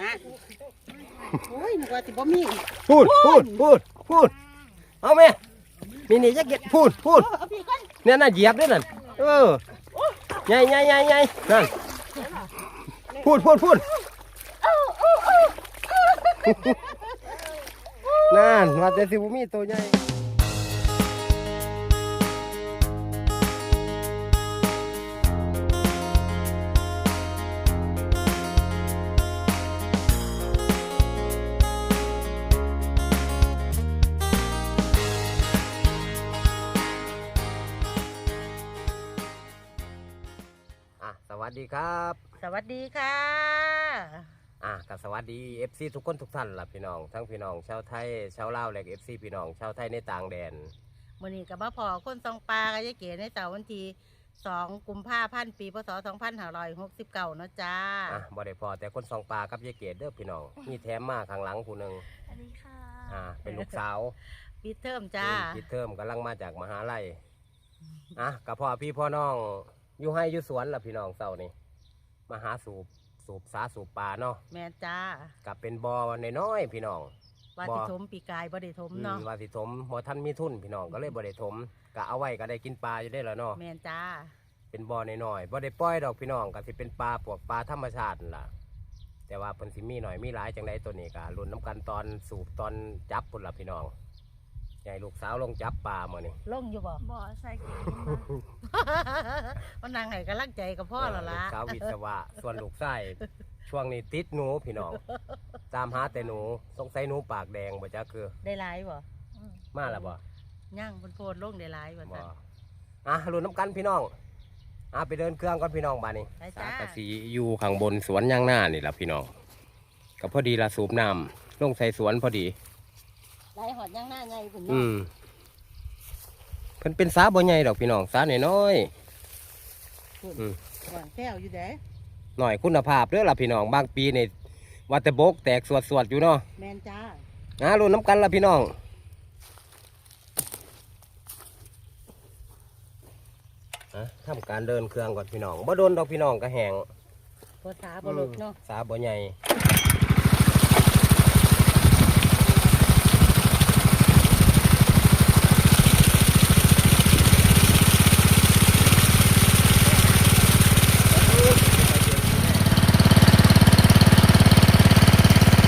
นะโอ้ยนึกว่าสิบ่มีพูดพูดพูดพูดเอาแม่นี่นี่จะเก็บพูดพูดเอาพี่ก่อนเนี่ยน่าเหยียบด้วยนั่นเออใหญ่ใหญ่ใหญ่ใหญ่นั่นพูดพูดพูดนั่นว่าแต่สิบุมีตัวใหญ่ ครับ สวัสดีค่ะ อะก็สวัสดี FC ทุกคนทุกท่านล่ะพี่น้อง ทั้งพี่น้องชาวไทยชาวลาวและ FC พี่น้องชาวไทยในต่างแดน มื้อนี้กับมาพอคนซองปลากับยายเก๋ในเสาร์วันที่2กุมภาพันธ์ปีพศ2569เนาะจ้า อะบ่ได้พอแต่คนสองปลากับยายเกดเด้อพี่น้อง มีแถมมาข้างหลังผู้หนึ่งสวัสดีค่ะอ่าเป็นลูกสาวปิดเทอมจ้า ปิดเทอมกำลังมาจากมหาลัย อะกับพ่อพี่พ่อน้องอยู่ให้อยู่สวนล่ะพี่น้องเศร้านี่ มาหาสูบสูบสาสูบปลาเนาะแม่จ้ากับเป็นบ่อน้อยๆพี่น้องว่าบ่สิทมปีกายบ่ได้ทมอืมเนาะว่าสิถมบ่ท่านมีทุนพี่น้องก็เลยบ่ได้ถมก็เอาไว้ก็ได้กินปลาอยู่ได้แล้วเนาะแม่นจ้าเป็นบ่อน้อยๆบ่ได้ปล่อยดอกพี่น้องก็สิเป็นปลาพวกปลาธรรมชาตินั่นล่ะ แต่ว่าเพิ่นสิมีหน่อยมีหลายจังไดตัวนี้ก็ลุ้นน้ำกันตอนสูบตอนจับพุ่นล่ะพี่น้อง ใหญ่ลูกสาวลงจับปลามื้อนี้ลงอยู่บ่บอใส่กินมามันนางให้กำลังใจกับพ่อแล้วล่ะ ลูกสาววิศวะ ส่วนลูกชายช่วงนี้ติดหนูพี่น้อง ตามหาแต่หนูสงสัยหนูปากแดงบ่จ๊ะคือ ได้หลายบ่อืมมาแล้วบ่ย่างบนโพดลงได้หลายบ่บ่จ้ะอะลุ้นน้ำกันพี่น้องอะไปเดินเครื่องก่อนพี่น้องบ้านนี้ ไปจ้าสากสีอยู่ข้างบนสวนย่างหน้านี่ล่ะพี่น้องก็พอดีละสูบน้ำลงใส่สวนพอดี หลายหอดย่างหน้าไงพุ่นอืเนาะมเพิ่นเป็นสาบ่ใหญ่ดอกพี่น้องสาน้อยพุ่นอืมหวานแก้วอยู่เด้ๆหน่อยคุณภาพเด้อล่ะพี่น้องบางปีนี่ว่าแต่บกแตกสวดๆอยู่เนาะแม่นจ้านะรุ่นน้ำกันละพี่น้องอะทำการเดินเครื่องก่อนพี่น้องบ่โดนดอกพี่น้องก็แหงภาษาบ่ลึกเนาะสาบ่ใหญ่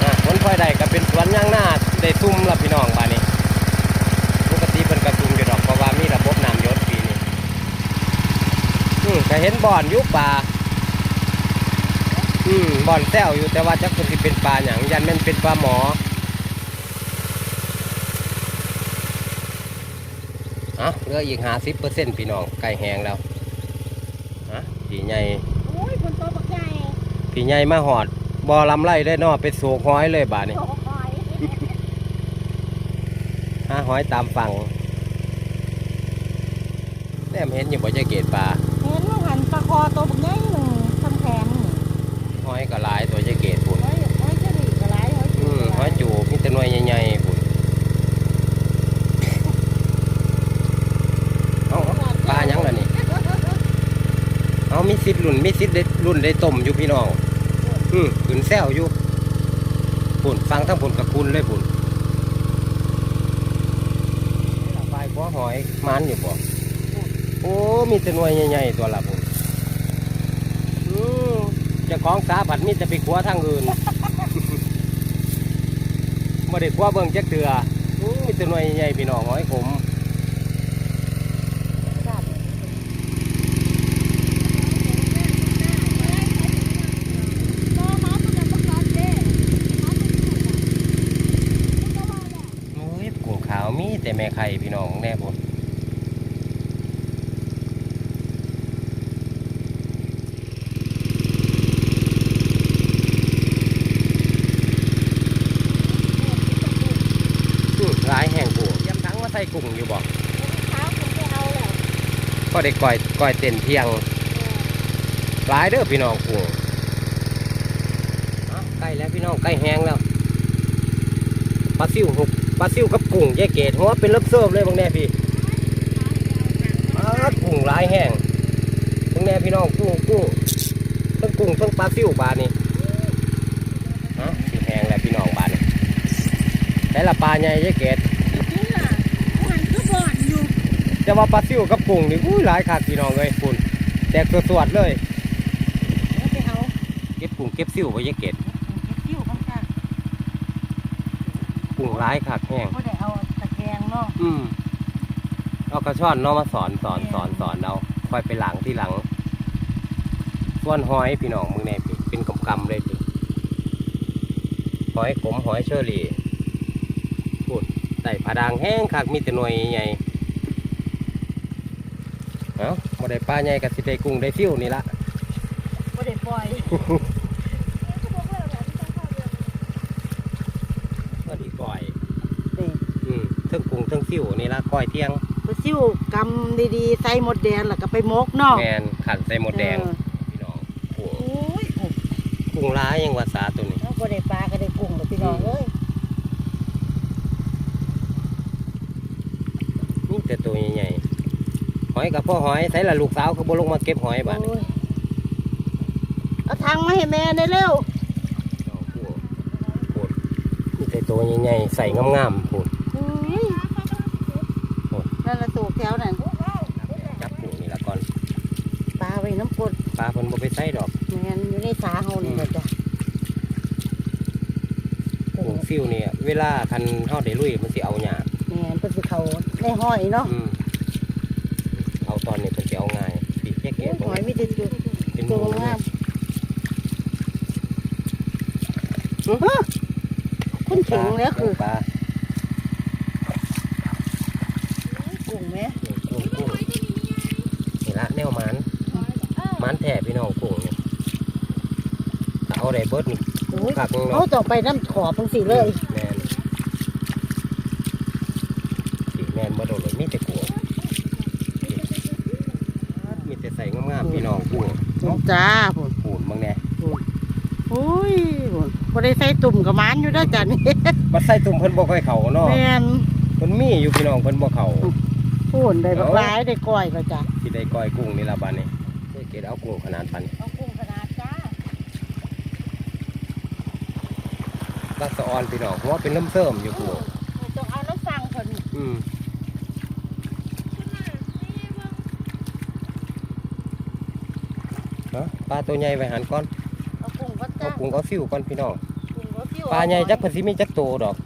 อะผลพลอยได้ก็เป็นสวน ย่างหน้าได้ซุ่มละพี่น้องบ้านนี้ปกติเป็นกระซุ่มอยู่ดอกเพราะว่ามีระบบน้ำหยศปีนี้อืมก็เห็นบ่อนอยุบป่าอืมบ่อนแซวอยู่แต่ว่าจักคนที่เป็นปลาหยังยันแมันเป็นปลาหมออะเหลืออีกห้าสิบเปอร์เซ็นต์พี่น้องใกล้แห้งแล้วอะพี่ใหญ่โอ้ยฝนตกบักใหญ่พี่ใหญ่มาหอดบ่อลำไรได้เนอไปสูกห้อยเลยบาดนี้โอ้ย หาหอยตามฝั่งแนมเห็นอยู่บ่จะเกตปลาเห็นว่าหันปลาคอตัวบักใหญ่หนึ่งทำแผนนี่หอยก็หลายตัวจะเกตพุ่นหอยหอยเฉลี่ก็หลายหอยอืมหอยจูบมีแต่หน่วยใหญ่ๆพุ่นเอาเอาปลาหยังล่ะนี่เอามีสิทธิ์รุ่นมีสิทธิ์ได้รุ่นได้ต้มอยู่พี่น้องอืมขึ้นแซวอยู่พุ่นฟังทั้งพุ่นกับคุณเลยพุ่นปลาย หัวหอยมันอยู่บ่โอ้มีแต่หน่วยใหญ่ๆตัวละพุ่นอืมเจะของสาผัดมีแต่ไปขัวทางอื่นบ่ได้ขัวเบิ่งจักเตืออู้มีแต่หน่วยใหญ่ๆพี่น้องหอยขม น้องมาตัวนั้นประกันเด้มาตัวนั้น โอ้ยกุ้งขาวมี แต่แม่ไข่พี่น้องแน่พุ่นอืมร้ายแห่งกูยำทั้งมาใส่กุ้งอยู่บ่เช้าคุณไปเอาแล้วก็ได้ก่อยก่อยเต้นเที่ยงร้ายเด้อพี่น้องกุ้งเอ้าใกล้แล้วพี่น้องใกล้แห้งแล้ว ปลาซิวหุบปลาซิวกับกุ้งแยกเกตหัวเป็นเลิฟเซิร์ฟเลยบางแน่พี่ปลากุ้งหลายแห้งบางแน่พี่น้องกุ้งกุ้งต้องกุ้งต้องปลาซิวบาทนี่ฮะสิแห้งแหละพี่น้องบาทนี่แต่ละปลาใหญ่แยกเกตจะว่าปลาซิวกับกุ้งนี่อุ้ยหลายขาดพี่น้องเลยคุณแตกสวดๆเลยเก็บกุ้งเก็บซิวไว้แยกเกต กุ้งหลายคักแห้งๆก็ได้เอาตะแกรงเนาะอืมเอากระช่อนเนาะมาสอนสอนสอนสอนเอาค่อยไปหลังที่หลังส่วนหอยพี่น้องมึงเนี่ยเป็นกำกำๆเลยพี่หอยขมหอยเชอรี่พูดใส่ผาดางแห้งคักมีแต่หน่วยใหญ่เอ้าบ่ได้ปลาใหญ่กับสิได้กุ้งได้ซิวนี่ละก็ได้ปล่อย ก็ดีก่อย นี่ อืมเทั้งกุ้งเทั้ง ซิวนี่ละก้อยเที่ยงไปซิ่วกำดีๆใส่หมดแดงแล้วก็ไปมกเนาะแมนขันใส่หมดแดงเออพี่น้องกุ้งโอ้ยโอ้ยกุ้งร้ายยังว่าสาตัวนี้เอาก็ได้ปลาก็ได้กุ้งเลยพี่น้องเอ้ยนี่แต่ตัวใหญ่ๆหอยกับพ่อหอยใส่ละลูกสาวเขาบ่ลงมาเก็บหอยบ้านโอ้ยเอาทางมาให้แม่ได้เร็วพูดนี่แต่ตัวใหญ่ๆใส่งามๆพูด อุ้ยนั่นละตูกแถวนั่น จับกุ้งนี่ละก่อน ปลาไว้น้ำกรดปลาเพิ่นบ่ไปใส่ดอกแม่นอยู่ในสาเฮานี่แหละจ้ะกุ้งซิวนี่เวลาคันเฮาได้ลุยมันสิเอาหยาแม่นเพิ่นสิเข้าในห้อยเนาะอืมเอาตอนนี้เพิ่นสิเอาง่ายปีกแยกโอ้เกยตหอยมีแต่จุดเป็นหตัมูวเลงายมอื้อหือคุณถึงแล้วคือปลา กุ้งแม่ กุ้งกุ้งนี่ละแนวหมันหมันแท้ พี่น้องกุ้งนี่ถ้าเอาได้เบิดนี่โอ้ยคักนึงเขาเนาะต้องไปน้ำขอบจังสิเลยแมนสิแมนบ่โดนเลยมีแต่กุ้งมีแต่ใส่งามๆพี่น้องกุ้งพุ่นจ้าพุ่นปูนบางแน่โอ้ยพุ่นบ่ได้ใส่ตุ่มกับมันอยู่เด้อจ้ะนี่บัดใส่ตุ่มเพิ่นบ่ค่อยเข้าเนาะแม่นเพิ่นมีอยู่พี่น้องเพิ่นบ่เข้าพุ่นได้บักหลายได้ก้อยก็จ้ะสิได้ก้อยกุ้งนี่ล่ะบัดนี้ เจ๊เกดเอากุ้งขนาดปันเอากุ้งขนาดจ้าลักษะอ่อนพี่น้องเพราะว่าเป็นน้ำเสริมอยู่กุ้งต้องเอาน้ำสั่งเพิ่นอืมเนาะปลาตัวใหญ่ไว้หันก่อนเอากุ้งก็เอาจ้ากุ้งเอาฟิวก่อนพี่น้องกุ้งก็ฟิวปลาใหญ่จักเพิ่นสิมีจักโตดอก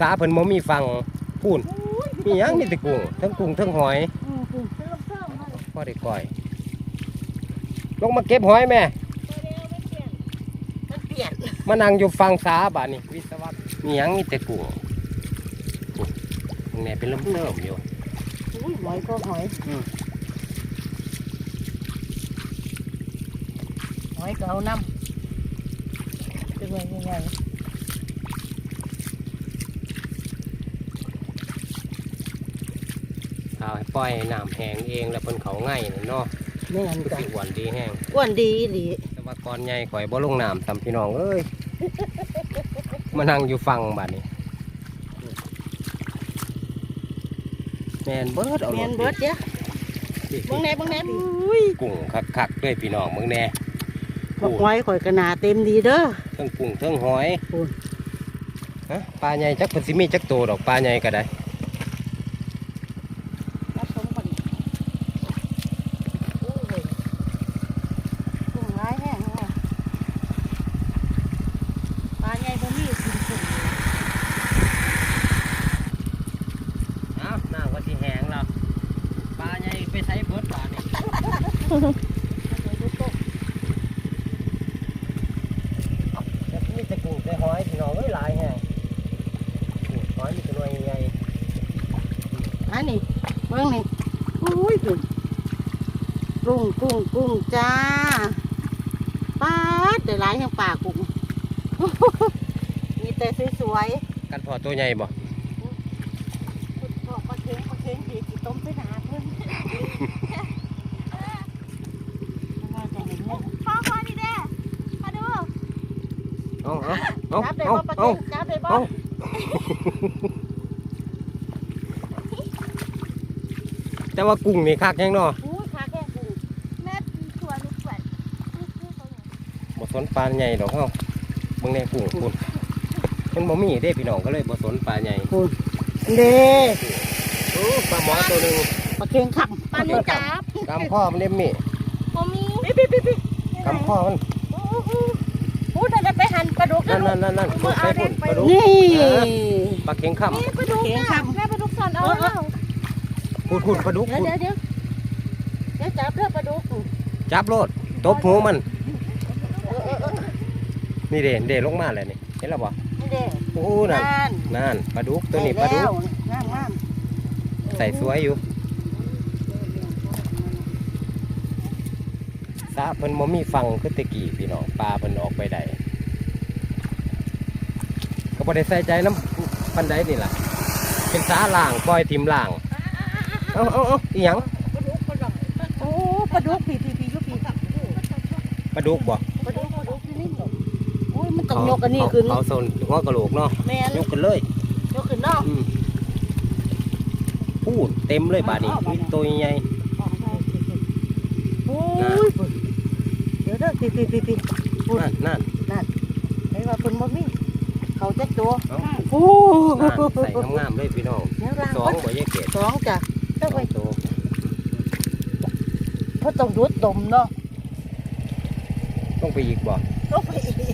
สาเพิ่นบ่มีฟังพูนมีหยังมีแต่กุ้งทั้งกุ้งทั้งหอยอืมกุ้งเพิ่มเพิ่มให้พอได้ก้อย ลงมาเก็บหอยแม่ มันเปลี่ยนมานั่งอยู่ฟังสาบาดนี้วิศวะมีหยังมีแต่กุ้งกุ้งตรงนี้เป็นลมเริ่มอยู่อุ้ยหอยก็หอยอืมหอยก็เอาน้ำเป็นไงยังไง เอาให้ปล่อยให้น้ำแห้งเองแล้วเพิ่นเขาง่ายนี่เนาะแม่นคือจ้ะสิอ้วนดีแห้งอ้วนดีอีหลีแต่ว่าก่อนใหญ่ข่อยบ่ลงน้ำซ้ำพี่น้องเอ้ยมานั่งอยู่ฟังบาดนี้แมนเบิดเอาแม่นรถเบิดเด้อดิเบิ่งแหน่เบิ่งแหน่อุ้ยกุ้งคักๆด้วยพี่น้องเมืองแน่บักหอยข่อยกระนาเต็มดีเด้อเทั้งกุ้งเทั้งหอยโอ้ย ฮะปลาใหญ่จักเพิ่นสิมีจักโตดอกปลาใหญ่ก็ได้ รับชมก่อนโอ้ยกุ้งร้ายแห้งว่ะปลาใหญ่บ่มีกินกุ้ง เอ้าน้ำก็สิแห้งแล้วปลาใหญ่ไปใช้เบิดปลานี่ เดี๋ยวดูโต๊ะ แต่มีแต่กุ้งแต่หอยพี่น้องเอ้ยหลายแห้งกุ้งหอยมีแต่หน่วยใหญ่ อันนี้เบิ่งนี่อุ้ยกุ้งกุ้งกุ้งกุ้งจ้าปลาดได้หลายแห่งปลากุ้ง มีแต่สวยๆ กันพ อตัวใหญ่บ่คุณบอกปลาเค็งปลาเค็งดีสิต้มไปหนาเพิ่นมาจากไหนเนี่ยพ่อพ่อนี่เด้มาดูเอาเอาเอาจับได้เอาบ่ปลาเอาเค็งจับได้บ่เอาแต่ว่ากุ้งนี่คักแห้งเนาะอู้ขาแค่กูแม่สวนลูกสวนนี่คือเขาเนี่ยบ่สนปลาใหญ่ดอกเฮาเบิ่งแน่กุ้งคุณ มันบ่มีเด้พี่น้องก็เลยบ่สนปลาใหญ่คุณเด้โอ้ปลาหมอตัวหนึงปลาเค็งขับปลาหนูจับกำข้อมันเด้มีบ่มีปิ๊บปิ๊บปิ๊บปิ๊บกำข้อมันโอ้โหโอ้เดี๋ยวจะไปหั่นปลาดุกนั่นนั่นนั่นนั่นพูดไปพูดปลาดุกนี่ปลาเข็งค่นี่ปลาดุกเข็งน่ะครับแม่ปลาดุกสอนเอาแล้วำพูดพูดปลาดุกเดี๋ยวพูดเดี๋ยวเดี๋ยวเดี๋ยวจับเรื่องปลาดุกจับโลดตบหูมัน นี่เด่นเด่นลงมาเลยนี่เห็นแล้วบ่นี่ เด้โอ้นั่นนั่นนั่นปลาดุกตัวนี้ปลาดุกงามงามใส่สวยอยู่สาเพิ่นบ่มีฟังคือแตะกี้พี่น้องปลาเพิ่นออกไปได้ก็บ่ได้ใส่ใจน้ำปันไดนี่ล่ะ เป็นสาล่างปล่อยทิมล่างเอาเอาเอาอีหยังโอ้ปลาดุกปีปีปียุปีครับปลาดุกบ่ ต้องยกอันนี้ขึ้นเขาโซนหัวกะโหลกเนาะแม่นยกกันเลยยกขึ้นเนาะอืมพูดเต็มเลยบาดนี้มีตัวใหญ่โอ้ยเดี๋ยวเด้อปีปีปีปีนั่นนั่นไอ้ว่าเพิ่นบ่มีเขาจักตัวเอาโอ้นั่นใส่งามๆเลยพี่น้องแนวล่างสองเพิ่นบ่แยกเกตสองจ้ะสต้องอไปงตัวเพิ่นต้องดูดดมเนาะต้องไปอีกบ่ต้องไปอีกโ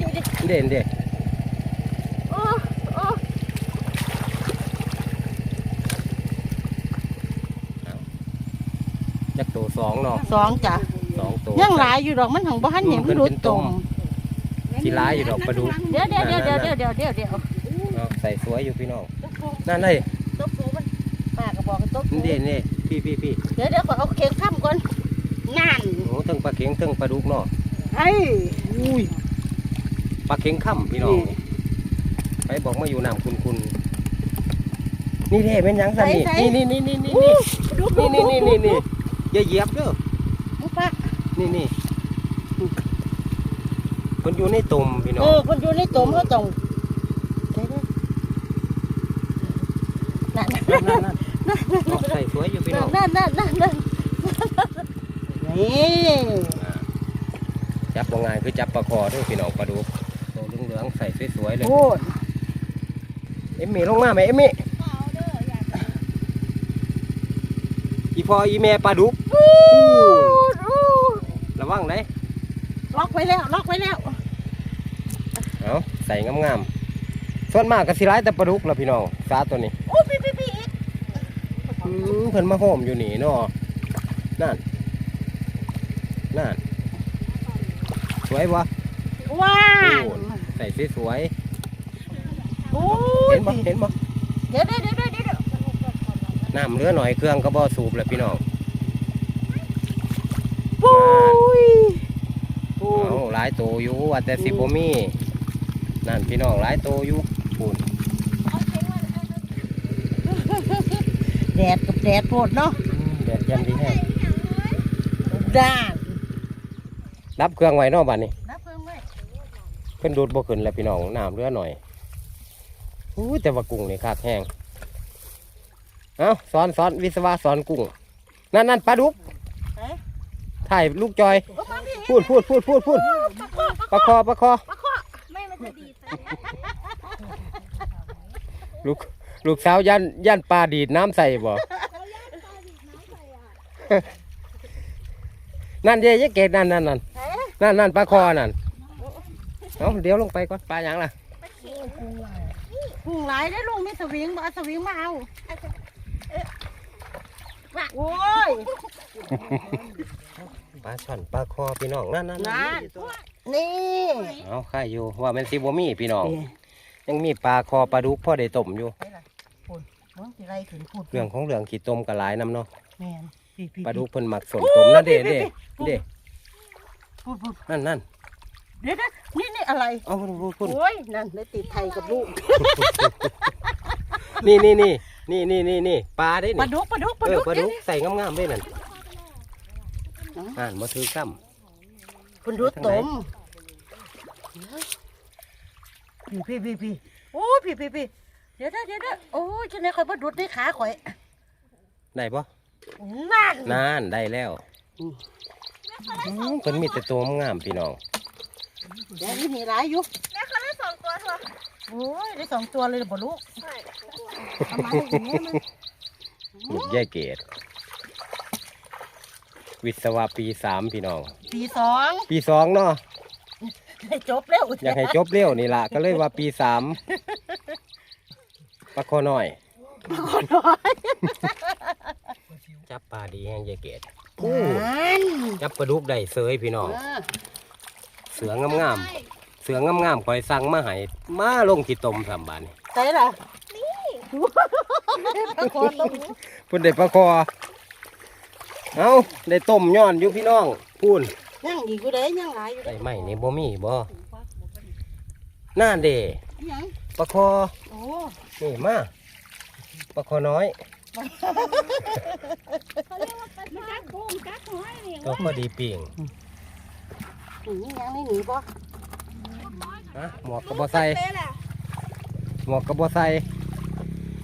อยู่ดิเด่นเด่นโอ้โอ้ยักตัวสองเนาะสองจ้ะสองตัวยังหลายอยู่ดอกมันของบ้านเห็นพี่รุดตรงสีร้ายอยู่ดอกประดูเดี๋ยวเดี๋ยวเดี๋ยวเดี๋ยวเดี๋ยวเดี๋ยวเดี๋ใส่สวยอยู่พี่น้องนั่นเลยต๊ะปูมันมากระบอกต๊ะปูนี่นี่พี่พี่พี่เดี๋ยวเดี๋ยวขอเอาเข่งข้ามก่อนนั่นโอ้ทั้งปลาเข่งตั้งปลาดุกเนาะไอ้อุ้ย ลาเข็งค่ำพี่น้องไปบอกมาอยู่น้ำคุณคุณนี่เด้เป็นหยังสันนี่นี่นี่นี่นี่นี่ดูนี่นี่นี่นี่นี่อย่าเหยียบเด้อป้านี่นี่มันอยู่ในตุ่มพี่น้อเองอคนอยู่ในตมเขาต้องเดี๋ยวเดี๋ยวนั่นนั่นนั่นนั่นเอาใส่สวยอยู่พี่น้องนั่นนั่นนั่นนั่นนี่จับบ่ง่ายคือจับปลาคอเด้วยพี่น้องปลาดุก ส่สวยๆเลย โอ้ยเอ็มมี่ลงมาไหมเอ็มมี่เอาเด้ออย่าอีพออีแม่ปลาดุกระวังได้ล็อกไว้แล้วล็อกไว้แล้วเอาใส่งามๆส่วนมากก็สิร้ายแต่ปลาดุกละพี่น้องซาตัวนี้โอ้พี่พี่พี่อีกอืมเพิ่นมาโฮมอยู่นี่เนาะนั่นนั่นสวยบ่ว้าโอ้ว ใส่สวยโอ้ๆยเห็นบ่เห็นบ่เดี๋ยวเดี๋ยวเดี๋ยวเดี๋ยวเดี๋ยวน้ำเหลือหน่อยเครื่องก็บ่สูบแล้วพี่น้องโอ้ยโอ้เอาหลายโตอยู่ว่าแต่สิบ่มีนั่นพี่น้องหลายโตอยู่ปูนเอาเข็งมาเอาแดดกับแดดโพดเนาะแดดยันดีแฮงด้านรับเครื่องไว้เนาะบัดนี้นับเพิ่มไว้เพิ่นดูดบ่ขึ้นแล้วพี่น้องน้ำเหลือหน่อยอู้แต่ว่ากุ้งนี่คักแห้งเอาสอนสอนวิศวะสอนกุ้งนั่นนั่นปลาดุกเอ๊ะถ่ายลูกจอยโอ้มาพี่พูดพูดพูดพูดพูดประคอประคอไม่มันจะดีดใส่ลูกลูกสาวยันยันปลาดีดน้ำใส่บ่นั่นเดี๋ยวเกตนั่นนั่นนั่นเอ๊ะนั่นนั่นปลาคอนั่น เอาเดี๋ยวลงไปก่อนปลาหยังล่ะพุ่งหลายได้อลุงมีสวิงบ่เอาสวิงมาเอาโอ้ยปลาช่อนปลาคอพี่น้องนั่นนั่นนั่นนี่เอาข้าอยู่ว่ามันสิบ่มีพี่น้อง ยังมีปลาคอปลาดุกพ่อได้ต้มอยู่พุ่นน้องสิไรขึ้นพูดเรื่องของเรื่องขี้ต้มกระหลายน้ำเนาะแม่นพี่พี่ปลาดุกเพิ่นหมักสนต้มนั่นเด้เด้เด้พูดพูดนั่นนั่น เดี๋ยวเดี๋ยวนี่นี่อะไร เอาพูดพูดพูดโอ้ยนั่นได้ติดไทยกับลูกนี่นี่นี่นี่นี่นี่นี่ปลาได้ปลานี่ดุกปลาดุกปลาเออดุกปลาดุกเดี๋ยวใส่งามๆด้วยนั่นอ่านมาถือซ้ๆปลาดุกต้มพี่พี่พี่พี่โอ้ยพี่พี่พี่เดี๋ยวเดี๋ยวเดี๋ยวเดี๋ยวโอ้ยฉันได้คอยปลาดุกในขาข่อยำได้ปะนั่น นานได้แล้วอืม อืมเพิ่นมีแต่ตัวงามพี่น้อง เดี๋ยวนี้มีหลายอยู่แม่เขาได้สองตัวเหรอโอ้ยได้สองตัวเลยบ่ลูกใช่ทำไมอย่างนี้มันหนุดแย่เกตวิศวะปีสามพี่น้อง ปีสองปีสองเนาะให้จบแล้วอยากให้จบเร็วนี่ละก็เลยว่าปีสามปลาคอน้อยคนน้อย จับปลาดีแห้งแย่เกตนั่นจับปลาดุกได้เสยพี่น้องเออเสืองามๆเสืองามๆคอยสั่งมาให้มาลงที่ตมสามบานนี่ใช่ล่ะนี่ปลาคอต้มเพุ่นได้ปลาคอเอาได้ต้มย้อนอยู่พี่น้องพูนยังอีกอยู่เด้ยังหลายอยู่ได้เด้ไหมนี่บ่มีบ่น่าเดยังปลาคอโอ้นี่มาปลาคอน้อยเขาเรียกว่าปลาจักกุ้งจักหอยนี่ตัวพอดีปิ่ง หนียังไม่หนีป่ะฮะหมวกกระบอใส่เป๊ะแหละหมวกกระบอใส่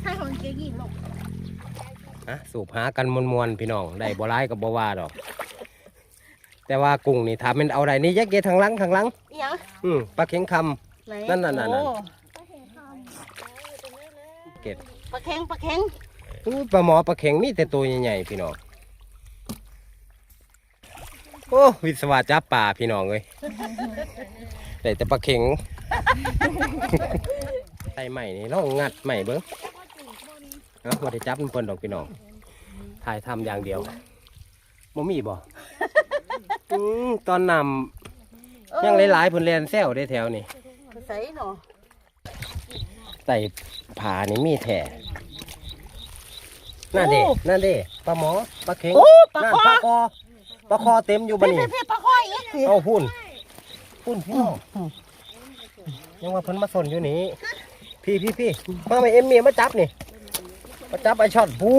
ถ้าของเจ๊ยี่ลงฮะสูบหากันมวนๆพี่น้องได้บ่ร้ายกับบ่ว่าดอก แต่ว่ากุ้งนี่ถ้ามันเอาได้นี่แยกเกทางหลังทางหลังยังอืมปลาเข็งคำไหนนั่นน่ะนั่นน่ะโอ้ก็เห็นคำตรงนี้เลยเกตปลาแข็งปลาแข็งอู้ปลาหมอปลาเข็งมีแต่ตัวใหญ่ๆพี่น้อง โอ้วิศวะจับป่าพี่น้องเลยได้แต่ปลาเข็งใส่ใหม่นี่ลองงัดใหม่เบิ้งเอ้ามาได้จับมันเปิ้นดอกพี่น้องถ่ายทำอย่างเดียวบ่มีบ่อืมตอนนำยังหลายๆเพิ่นแลนแซวได้แถวนี่ใส่หนอใส่ผานี่มีแท้นั่นเด้นั่นเด้ปลาหมอปลาเข็งโอ้ปลานั่นคอ ปลาคอปลาคอเต็มอยู่บัดพี่นี้พี่ปลาคออีกสิเอาพุ่นพุ่นพี่น้องยังว่าเพิ่นมาสนอยู่นี่พี่พี่พี่มาไม่เอ็มเมียมาจับนี่มาจับไอช็อตพู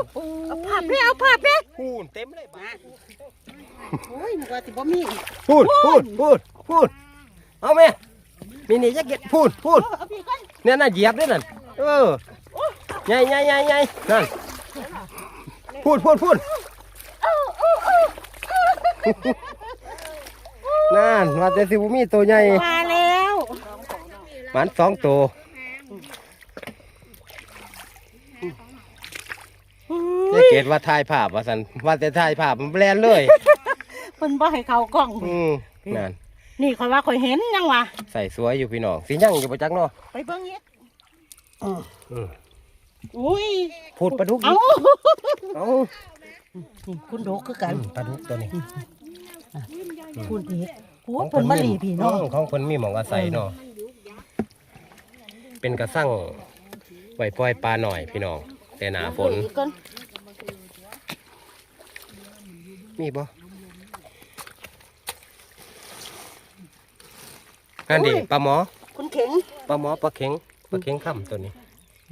นเอาภาพพี่เอาภาพพี่พูนเต็มเลยบ้าโอ้ยนึกว่าสิบ่มีพูนพูนพูนพูนเอาแม่มีนี่จะเก็ตพูนพูนเอาพี่ก่อนเนี่ยน่ะเหยียบด้วยนั่นเออใหญ่ใหญ่ใหญ่ใหญ่นั่นพูนพูนพูน นั่นว่าแต่สิบ่มีตัวใหญ่มาแล้วหมันสองตัวจะเกตว่าถ่ายภาพว่าสันว่าแต่ถ่ายภาพมันแปลนเลยเพิ่นบ่ให้เข้ากล้อง อืมนั่นนี่ข่อยว่าข่อยเห็นยังวะใส่สวยอยู่พี่น้องสียั่งอยู่ประจักเนาะไปเบิ่งอีกอืมอุ้ยพูดปลาดุกเอ้าเอ้านี่ คุณโดกคือกันปลาดุกตัวนี้คุณพี่โอ้เพิ่นมาหลีพี่น้องมของเพิ่นมีหมองอาศัยเนาะเป็นกระสั่งไว้ปล่อยปลาหน่อยพี่น้องแต่หนาฝนอีกก่อนมีบ่นั่นดิปลาหมอคุณเข็งปลาหมอปลาเข็งปลาเข็งค่ำตัวนี้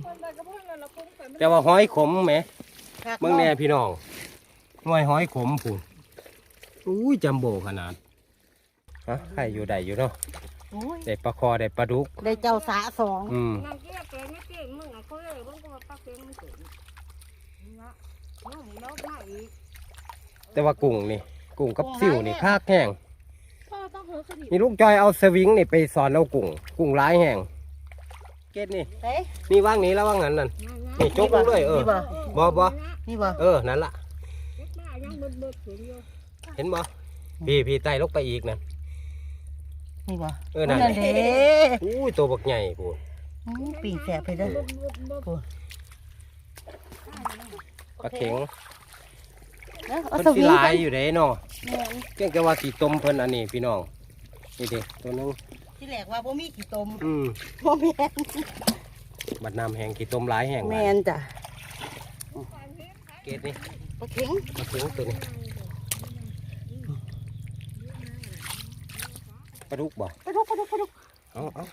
คนไปก็พูดเราคุ้งไปแต่ว่าหอยขมแหมคักเมืองแน่พี่น้องห น่วยหอยขมผูนอุ้ยจัมโบ้ขนาดฮะใครอยู่ใดอยู่เนาะโอ้ยได้ปลาคอได้ปลาดุก ได้เจ้าสาสองอืมน้ำเกี้ยวแกงไม่เก่งมึงอะเขาเลยมึงก็มาปักเก่งไม่เก่งนะน้องแล้วมาอีกแต่ว่ากุ้งนี่ กุ้งกับซิวนี่คากแห้งพ่อต้องเฮอคดีนี่ลูกจอยเอาสวิงนี่ไปสอนเอากุ้ง กุ้งร้ายแห้งเกตนี่เฮ้ยนี่ว่างนี้แล้วว่างนั้นนั่น นี่จกลงด้วยเออ นี่บ่บ่บ่นี่บ่เออ นั่นละบ้า ยังเบิดเบิดถึงอยู่เห็นบ่พี่พี่ไต่ลงไปอีกนั่นนี่บ่เออนั่นนั่นเด้อุ้ยตัวบักใหญ่กูอืมปีกแสบไปเด้อปลาเข็งนะเอาเพิ่นสสิวิงหลากัยนอยู่เด้เนาะแม่นเพียงแต่ว่าสีต้มเพิ่นอันนี้พี่น้องนี่เด็ตัวนึงที่แรกว่าบ่มีกี่ตมอืมบ่แม่นบัดน้ำแห้งขี้ต้มหลายแห้งแม่นจ้ะเกตนี่ ปลาเข็งปลาเข็งตัวนี้ปลาดุกบ่ปลาดุกปลาดุกปลาดุกเอาเอา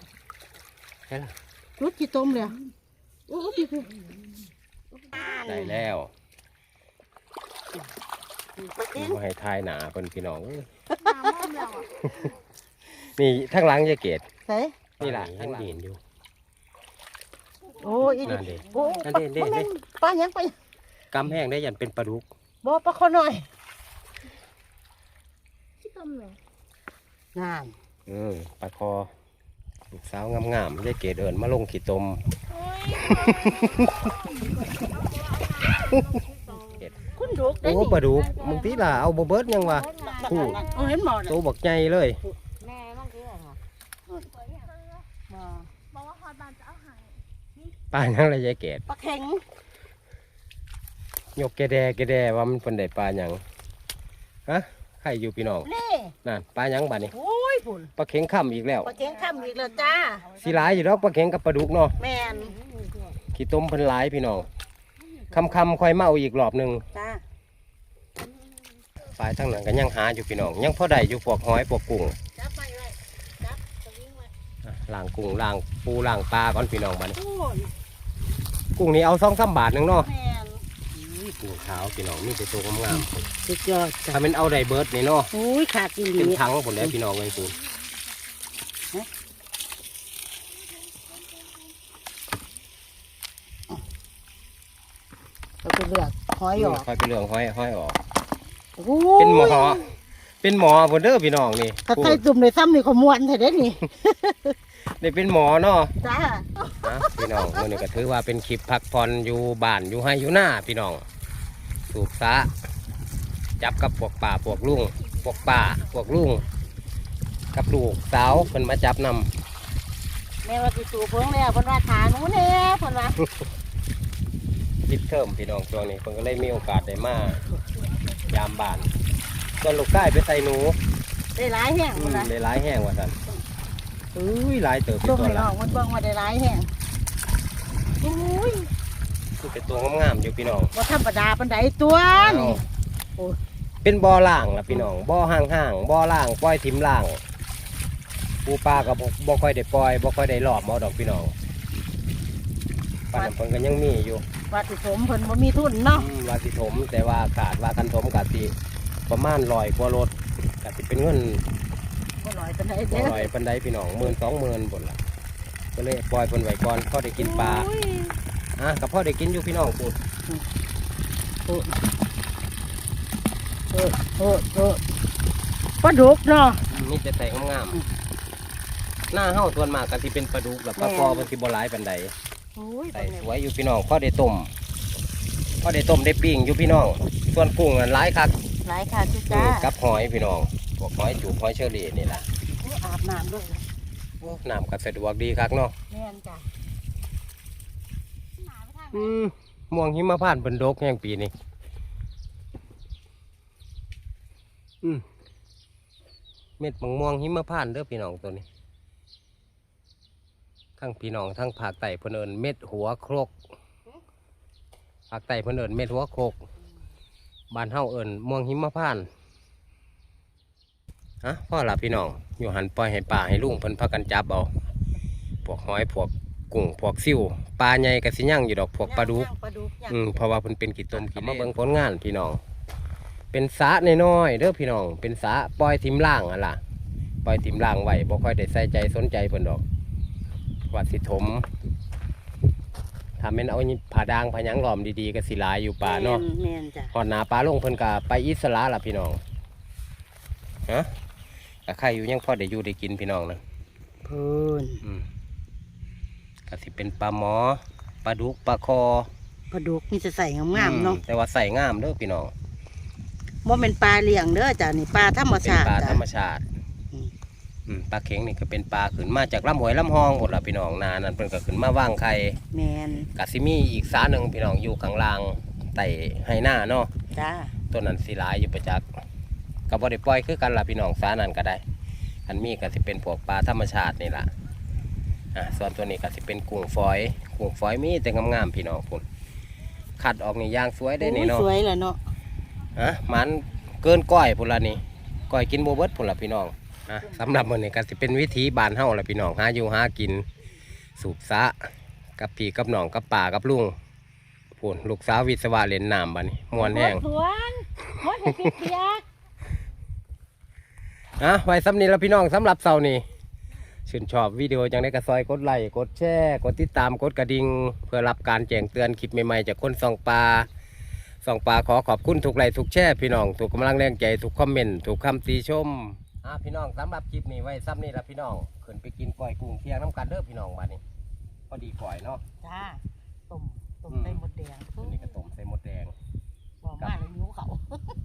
ได้ละรถกี่ตมเลยอะโอ้พี่พี่ได้แล้วปลาเข็งมาให้ทายหนาเพิ่นพี่น้องเอ้ยน้ำมันแล้วอะนี่ทั้งหลังจะเกตใส่นี่ล่ะทั้งยืนอยู่โอ้อีนั่นดิโอ้นั่นดิเด้ปลาเด้ปลายังไป กำแห้งได้ยันเป็นปลาดุกบ่ปลาคอหน่อยที่ต้มเลยงานอืมปลาคอลูกสาวงามๆยายเกดเอิญมาลงขีดตมคุณดุกได้โอ้นี่ปลาดุกมึงตีล่ะเอาบ่เบิดยังวะคู่เอาเห็นหมอตัวบักใหญ่เลยแม่มันคืออะไรคะบอกว่าฮอตบานจะเอาหายปลายังไรยายเกดปลาแข็ง ยกแกแดแกแดว่ามันเป็นได้ปลาหยังฮะใครอยู่พี่น้องนี่นั่นปลาหยังบ้านี่โอ้ยฝุ่นปลาเข็งค่ำอีกแล้วปลาแข็งข้ามอีกแล้วจ้า สีหลายอยู่ดอกปลาเข็งกับปลาดุกเนาะแมนขี้ต้มเพิ่นหลายพี่น้องคำคำๆค่อยมาเอาอีกรอบหนึ่งจ้าปลายทั้งนั้นก็ยังหาอยู่พี่น้อง ยังพอได้อยู่พวกหอยพวกกุ้งจับไปเลยจับสวิงไว้อะล่างกุ้งล่างปูล่างปลาก่อนพี่น้องบัดนี้โอ้ยกุ้งนี่เอาสองสามบาทหนึงเนาะแมน อุ้ยกุ้งขาวพี่น้องมีแต่ตัวงามสุดยอดๆจ้ะถ้าเป็นเอาได้เบิร์ดนี่เนาะโอ้ยขาดอีหเป็ลีนทั้งผลแล้วพี่น้องเลยคุณเราไปเลือกหอยออกค่อยไปเรื่องห้อยห้อยออกโอ้ยเป็นหมอ เป็นหมอผลเด้อพี่น้องนี่ถ้าใส่ตุ่มในซ้ำนี่ขมวนเถอะเด้นี่ ได้เป็นหมอเนาะ จ้า นะพี่น้องวันนี้ก็ถือว่าเป็นคลิปพักผ่อนอยู่บ้านอยู่ให้อยู่หน้าพี่น้อง สูบซะจับกับพวกป่าพวกลุงพวกป่าพวกลุงกับลูกสาวเพิ่นมาจับนำแม่ว่าสิสูบเพิ่งแล้วเพิ่นว่าขาหนูแน่เพิ่นว่าปิดเทอมพี่น้องช่วงนี้เพิ่นก็เลยมีโอกาสได้มายามบ้านส่วนลูกใต้ไปใส่หนูได้หลายแห้งอืเพิ่นมว่าได้หลายแห้งว่าซั่นอุ้ยหลายเติบลูเป็นกตัวให้น้ละองมันเบิ่งว่าได้หลายแห้งโอ้ยคือ เป็นตัวงามๆอยู่พี่น้องบ่ธรรมดาปานใดตัวนี่ โอ้ยเป็นบ่อล่างล่ะพี่น้องบ่อห่างๆบ่อล่างปล่อยทิมล่างปูปลาก็บ่บ่ค่อยได้ปล่อยบ่ค่อยได้หลอบเอาดอกพี่น้องปลาน้ำเพิ่นก็ยังมีอยู่ว่าสิผมเพิ่นบ่มีทุนเนาะอืมว่าสิถมแต่ว่าขาดว่ากันถมกะสิประมาณลอยกว่ารถกะสิเป็นเงิน บ่น้อยปานใดบ่เด้อลอยปันไดพี่น้องหมื่นสองหมื่นบนละก็เลยปล่อยเพิ่นไว้ก่อนพอได้กินปลาโอ้ยอะกับพ่อได้กินอยู่พี่น้องปูดโอ้ยโอ้ยโอ้ยโอ้ยปลาดุกเนาะมีแต่แต่งามๆหน้าเฮาส่วนมากก็สิเป็นปลาดุกแบบปลาคอเพิ่นสิบ่หลายปานใดโอ้ยใส่สวยอยู่พี่น้องพ่อได้ต้มพ่อได้ต้มได้ปิ้งอยู่พี่น้องส่วนกุ้งนั้นหลายคักหลายค่ะจุจ้ากับหอยพี่น้องพวกหอยจูบหอยเชอรี่นี่ล่ะโอ้ยอาบน้ำด้วยโอ้น้ำก็สะดวกดีคักเนาะแม่นจ้ะ อืมม่วงหิมะพานต์เป็นดกแห่งปีนี้อืมเม็ดมังม่วงหิมะพานต์เด้อพี่น้องตัวนี้ ทั้งพี่น้องทั้งภาคใต้เพิ่นเอิ้นเม็ดหัวโครกภาคใต้เพิ่นเอิ้นเม็ดหัวโครกบ้านเฮาเอิ้นม่วงหิมะพานต์ฮะพ่อล่ะพี่น้องอยู่หันปล่อยให้ป่าให้ลุงเพิ่นพากันจับเอาพวกหอยพวก กุ้งพวกซิวปลาใหญ่ก็สิย่างอยู่ดอกพวกปลาดุกย่างปลาดุกย่างอืมเพราะว่าเพิ่นเป็นกิจต้มกินมาเบิ่งผลงานพี่น้อง เป็นสระน้อยๆเด้อพี่น้อง เป็นสระปล่อยทิมล่างอะล่ะปล่อยทิมล่างไว้บ่ค่อยได้ใส่ใจสนใจเพิ่นดอกว่าสิถมถ้าแม่นเอาผ้าดางผ้าหยังล้อมดีๆก็สิหลายอยู่ป่าเนาะแม่แม่นจ้ะหอดหนาปลาลงเพิ่นก็ไปอิสระล่ะพี่น้องฮะก็ใครอยู่ยังพอได้อยู่ได้กินพี่น้องนะพูนอืม ก็สิเป็นปลาหมอปลาดุกปลาคอปลาดุกมีจะใส่งามๆเนาะอืมแต่ว่าใส่งามเด้อพี่น้องบ่เป็นปลาเลี้ยงเด้อจ้ะนี่ปลาธรรมเป็นชาติปลาจ้ะ ธรรมชาติอืม อืมปลาเข็งนี่ก็เป็นปลาขึ้นมาจากลำห้วยลำห้องหมดละพี่น้องนานั่นเพิ่นก็ขึ้นมาว่างไข่แม่นกะสิมีอีกสาหนึ่งพี่น้องอยู่ข้างล่างไต่ให้หน้าเนาะจ้าต้นนั้นสิหลายอยู่ประจักษ์ก็บ่ได้ปล่อยคือกันล่ะพี่น้องสานั้นก็ได้อันมีก็สิเป็นพวกปลาธรรมชาตินี่ล่ะ อะส่วนตัวนี้ก็สิเป็นกุ้งฝอย กุ้งฝอยมีแต่งามๆพี่น้องพุ่นคัดออกนี่ย่างสวยได้นี่โอ้ยเนาะสวยแหละเนาะฮะมันเกินก้อยพุ่นละนี่ก้อยกินโบเบิดพุ่นละพี่น้องอะสำหรับมื้อนี้ก็สิเป็นวิถีบ้านเฮาละพี่น้องหาอยู่หากินสูบสะกับพี่กับน้องกับป่ากับลุงพุ่นลูกสาววิศวะเล่นน้ำบัดนี้ม่วนแห้งสวนโอ้ยเห็ดเปียกอะไว้สำนี้ละพี่น้องสำหรับเสาร์นี้ ชื่นชอบวิดีโอจังได้กระซอยกดไลค์กดแชร์กดติดตามกดกระดิ่งเพื่อรับการแจ้งเตือนคลิปใหม่ๆจากคนส่องปลาส่องปลาขอขอบคุณทุกไลค์ทุกแชร์พี่น้องทุกกำลังแรงใจทุกคอมเมนต์ทุกคำติชมอ่าพี่น้องสำหรับคลิปนี้ไว้ซ้ำนี่ละพี่น้องขึ้นไปกินก้อยกุ้งเที่ยงน้ำกันเด้อพี่น้องบัดนี้พอดีก้อยเนาะจ้าต้มต้มอืมใส่หมดแดงอันนี้ก็ต้มใส่หมดแดงบอกมาแล้วหิวเขา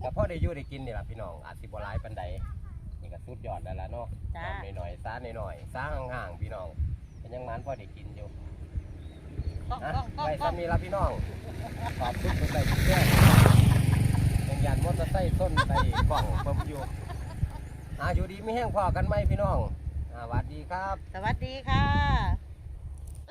แต่พ่อได้อยู่ได้กินนี่ล่ะพี่น้องอาจสิบ่หลายปานใดนี่ ก็สุดยอดแล้วล่ะเนาะจ้าทำหน่อยๆซ่าหน่อยๆซ่าห่างๆพี่น้องเป็นยังมันพ่อได้กินอยู่ก้องนะก้องก้องไว้ก้องซ้ำนี้ละพี่น้องขอบคุณทุกใจทุกแก่เป็นยันมอเตอร์ไซค์ส้นใส่กล่องเพิ่มอยู่อ่าอยู่ดีไม่แห้งพอกันไหมพี่น้องอ่าสวัสดีครับ สวัสดีค่ะ